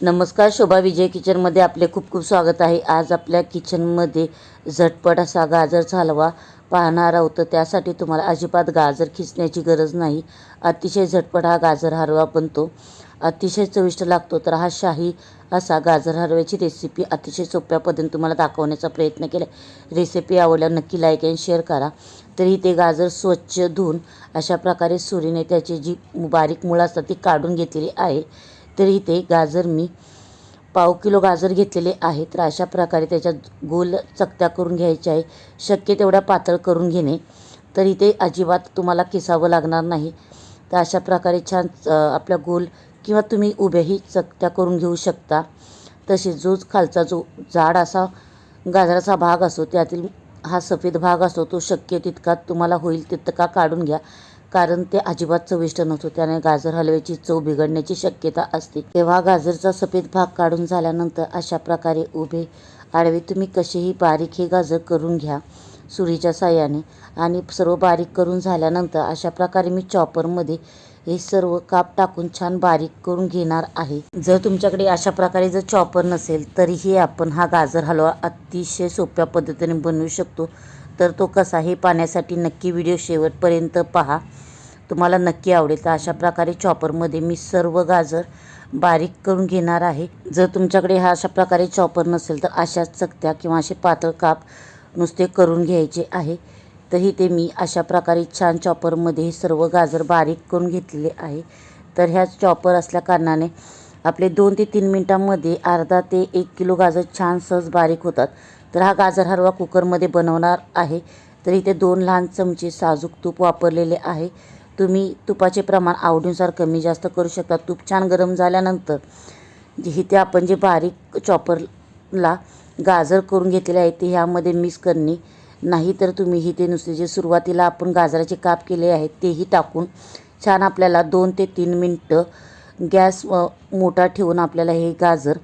नमस्कार शोभा विजय किचनमध्ये आपले खूप खूप स्वागत आहे. आज आपल्या किचनमध्ये झटपट असा गाजरचा हलवा पाहणार आहोत. तर त्यासाठी तुम्हाला अजिबात गाजर खिचण्याची गरज नाही. अतिशय झटपट हा गाजर हलवा बनतो. अतिशय चविष्ट लागतो तर हा शाही असा गाजर हलव्याची रेसिपी अतिशय सोप्या पद्धतीने तुम्हाला दाखवण्याचा प्रयत्न केला रेसिपी आवडल्या नक्की लाईक आणि शेअर करा. तरी ते गाजर स्वच्छ धुवून अशा प्रकारे सुरीने त्याची जी बारीक मुळं असतात ती काढून घेतलेली आहे. तर इथे गाजर मी पाव किलो गाजर घेतलेले आहे तर अशा प्रकारे त्याच्यात गोल चकत्या करून घ्यायच्या आहे. शक्य तेवढ्या पातळ करून घेणे. तर इथे अजिबात तुम्हाला किसावं लागणार नाही. तर अशा प्रकारे छान आपल्या गोल किंवा तुम्ही उभ्याही चकत्या करून घेऊ शकता. तसेच जो खालचा जो जाड असा गाजराचा भाग असतो त्यातील हा सफेद भाग असतो तो शक्य तितका तुम्हाला होईल तितका काढून घ्या. कारण ते अजिबात चविष्ट नव्हतं. त्याने गाजर हलव्याची चव बिघडण्याची शक्यता असते. तेव्हा गाजरचा सफेद भाग काढून झाल्यानंतर अशा प्रकारे उभे आडवे तुम्ही कसेही बारीक हे गाजर करून घ्या सुरीच्या साह्याने आणि सर्व बारीक करून झाल्यानंतर अशा प्रकारे मी चॉपरमध्ये हे सर्व काप टाकून छान बारीक करून घेणार आहे. जर तुमच्याकडे अशा प्रकारे जर चॉपर नसेल तरीही आपण हा गाजर हलवा अतिशय सोप्या पद्धतीने बनवू शकतो. तर तो कसा हे पाहण्यासाठी नक्की व्हिडिओ शेवटपर्यंत पहा. तुम्हाला नक्की आवडेल. तर अशा प्रकारे चॉपरमध्ये मी सर्व गाजर बारीक करून घेणार आहे. जर तुमच्याकडे हा अशा प्रकारे चॉपर नसेल तर अशाच चकत्या किंवा असे पातळ काप नुसते करून घ्यायचे आहे. तर ते मी अशा प्रकारे छान चॉपरमध्ये हे सर्व गाजर बारीक करून घेतलेले आहे. तर ह्या चॉपर असल्या कारणाने आपले दोन ते तीन मिनटांमध्ये अर्धा ते एक किलो गाजर छान सहज बारीक होतात. तर हा गाजर हलवा कुकरमध्ये बनवणार आहे. तर इथे दोन लहान चमचे साजूक तूप वापरलेले आहे. तुम्ही तुपाचे प्रमाण आवडीनुसार कमी जास्त करू शकता. तूप छान गरम झाल्यानंतर जे इथे आपण जे बारीक चॉपरला गाजर करून घेतलेले आहे ते ह्यामध्ये मिक्स करणे. नाही तर तुम्ही इथे नुसते जे सुरुवातीला आपण गाजराचे काप केले आहेत तेही टाकून छान आपल्याला दोन ते तीन मिनटं गॅस मोठा ठेवून आपल्याला हे गाजर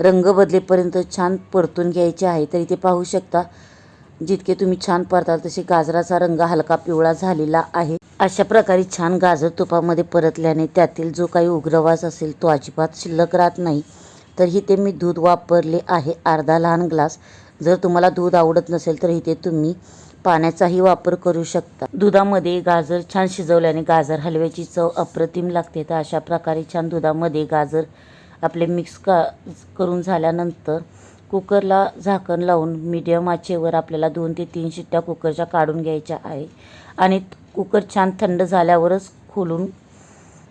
रंग बदलेपर्यंत छान परतून घ्यायचे आहे तर इथे पाहू शकता. जितके तुम्ही छान परताल तसे गाजराचा रंग हलका पिवळा झालेला आहे. अशा प्रकारे छान गाजर तुपामध्ये परतल्याने त्यातील जो काही उग्रवास असेल तो अजिबात शिल्लक राहत नाही. तर इथे मी दूध वापरले आहे अर्धा लहान ग्लास. जर तुम्हाला दूध आवडत नसेल तर इथे तुम्ही पाण्याचाही वापर करू शकता. दुधामध्ये गाजर छान शिजवल्याने गाजर हलव्याची चव अप्रतिम लागते. तर अशा प्रकारे छान दुधामध्ये गाजर आपले मिक्स का करून झाल्यानंतर कुकरला झाकण लावून मीडियम आचेवर आपल्याला दोन ते तीन शिट्ट्या कुकरच्या काढून घ्यायच्या आहे. आणि कुकर छान थंड झाल्यावरच खोलून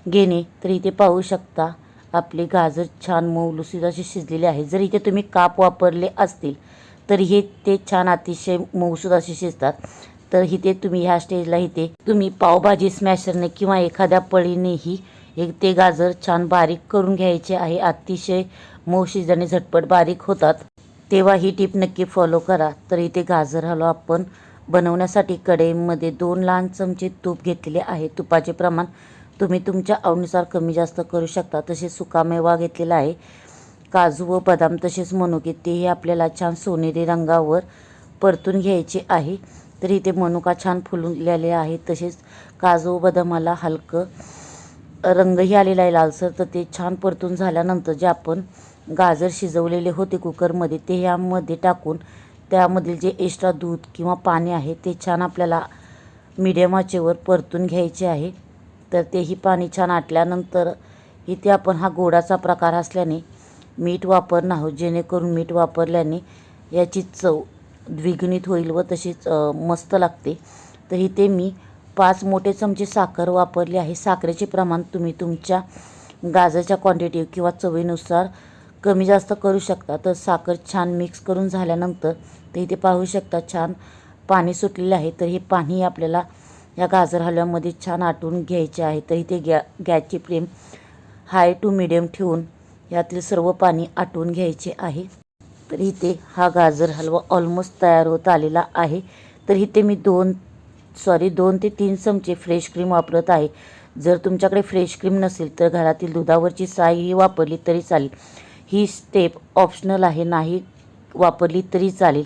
घेणे तर इथे पाहू शकता आपले गाजर छान मऊलुसीत असे शिजलेले आहे. जर इथे तुम्ही काप वापरले असतील तर हे ते छान अतिशय मऊसूद असे शिजतात. तर इथे तुम्ही ह्या स्टेजला इथे तुम्ही पावभाजी स्मॅशरने किंवा एखाद्या पळीनेही एक ते गाजर छान बारीक करून घ्यायचे आहे. अतिशय मऊ शिजल्याने झटपट बारीक होतात. तेव्हा ही टीप नक्की फॉलो करा. तर इथे गाजर हलवा आपण बनवण्यासाठी कढईमध्ये दोन लहान चमचे तूप घेतलेले आहे. तुपाचे प्रमाण तुम्ही तुमच्या आवडीनुसार कमी जास्त करू शकता. तसेच सुकामेवा घेतलेला आहे. काजू व बदाम तसेच मनुके तेही आपल्याला छान सोनेरी रंगावर परतून घ्यायचे आहे. तर इथे मनुका छान फुलून आहे. तसेच काजू व बदामाला हलकं रंगही आलेला आहे लालसर तर ते छान परतून झाल्यानंतर जे आपण गाजर शिजवलेले होते कुकरमध्ये ते ह्यामध्ये टाकून त्यामधील जे एक्स्ट्रा दूध किंवा पाणी आहे ते छान आपल्याला मिडियम आचेवर परतून घ्यायचे आहे. तर तेही पाणी छान आटल्यानंतर इथे आपण हा गोडाचा प्रकार असल्याने मीठ वापरणार आहोत जेणेकरून मीठ वापरल्याने याची चव द्विगुणित होईल व तशीच मस्त लागते. तर इथे मी पाच मोठे चमचे साखर वापरली आहे. साखरेचे प्रमाण तुम्ही तुमच्या गाजरच्या क्वांटिटी किंवा चवीनुसार कमी जास्त करू शकता. तर साखर छान मिक्स करून झाल्यानंतर तर इथे पाहू शकता. छान पाणी सुटलेलं आहे. तर हे पाणी आपल्याला या गाजर हलव्यामध्ये छान आटून घ्यायचे आहे. तर इथे गॅ गॅसची फ्लेम हाय टू मिडियम ठेवून यातील सर्व पाणी आटवून घ्यायचे आहे. तर इथे हा गाजर हलवा ऑलमोस्ट तयार होत आलेला आहे. तर इथे मी दोन सॉरी दोन ते तीन चमचे फ्रेश क्रीम वापरत आहे. जर तुमच्याकडे फ्रेश क्रीम नसेल तर घरातील दुधावरची साईही वापरली तरी चालेल. ही स्टेप ऑप्शनल आहे नाही वापरली तरी चालेल.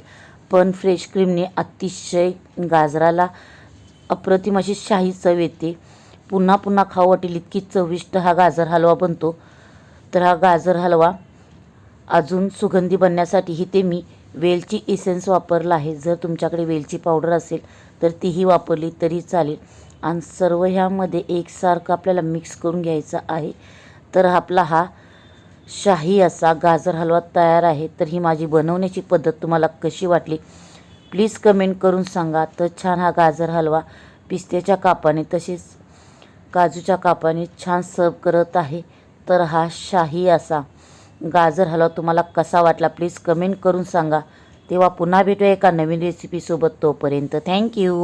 पण फ्रेश क्रीमने अतिशय गाजराला अप्रतिम अशी शाही चव येते. पुन्हा पुन्हा खाऊ वाटेल इतकी चविष्ट हा गाजर हलवा बनतो. तर हा गाजर हलवा अजून सुगंधी बनण्यासाठी इथे मी वेलची इसेन्स वापरला आहे. जर तुमच्याकडे वेलची पावडर असेल तर तीही वापरली तरी चालेल. आणि सर्व ह्यामध्ये एकसारखं आपल्याला मिक्स करून घ्यायचं आहे. तर आपला हा शाही असा गाजर हलवा तयार आहे. तर ही माझी बनवण्याची पद्धत तुम्हाला कशी वाटली? प्लीज कमेंट करून सांगा. तर छान हा गाजर हलवा पिस्त्याच्या कापाने तसेच काजूच्या कापाने छान सर्व करत आहे. तर हा शाही असा गाजर हलवा तुम्हाला कसा वाटला प्लीज कमेंट करून सांगा. तेव्हा पुन्हा भेटूया एका नवीन रेसिपीसोबत तोपर्यंत. थँक्यू